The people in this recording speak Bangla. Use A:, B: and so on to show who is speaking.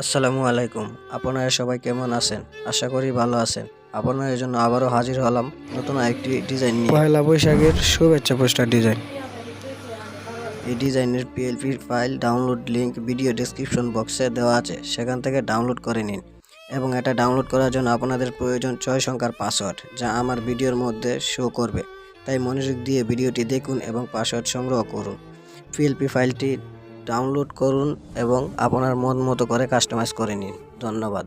A: আসসালামু আলাইকুম। আপনারা সবাই কেমন আছেন? আশা করি ভালো আছেন। আপনাদের জন্য আবারও হাজির হলাম নতুন একটি ডিজাইন নিয়ে।
B: পয়লা বৈশাখের শুভেচ্ছা পোস্টার ডিজাইন।
A: এই ডিজাইনের PLP file download link video description বক্সে দেওয়া আছে। সেখান থেকে ডাউনলোড করে নিন এবং এটা ডাউনলোড করার জন্য আপনাদের প্রয়োজন ছয় সংখ্যার পাসওয়ার্ড যা আমার ভিডিওর মধ্যে শো করবে। তাই মনোযোগ দিয়ে ভিডিওটি দেখুন এবং পাসওয়ার্ড সংগ্রহ করুন। পিএলপি ফাইলটি ডাউনলোড করুন এবং আপনার মন মতো করে কাস্টমাইজ করে নিন। ধন্যবাদ।